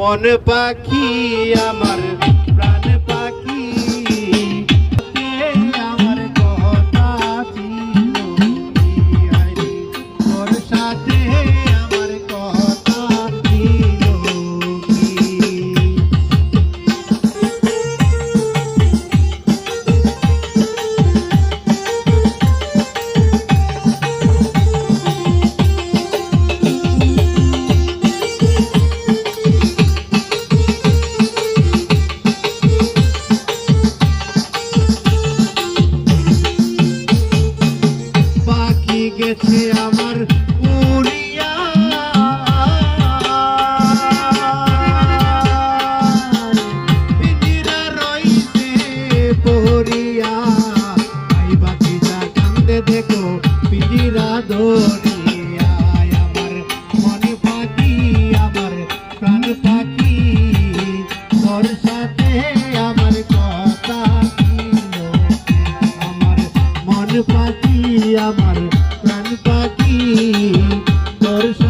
মন পাখি আমার প্রাণ পাখি। আমার কথা ছিল সাথে কান্দে দেখো পিঞ্জিরা দরিয়া আমার মনে পাখি, আমার প্রাণ পাখি। তোর সাথে আমার কথা ছিল। আমার মন পাখি, আমার প্রাণ পাখি। তোর সাথে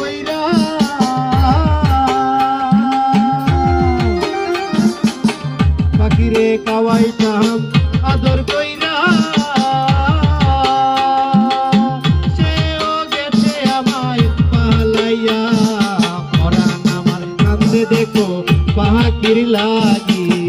খাওয়াইতাম আদর কইরা। সেও গেছে আমায় পালাইয়া। পরাণ আমার কান্দে দেখো পাহাড় লাগে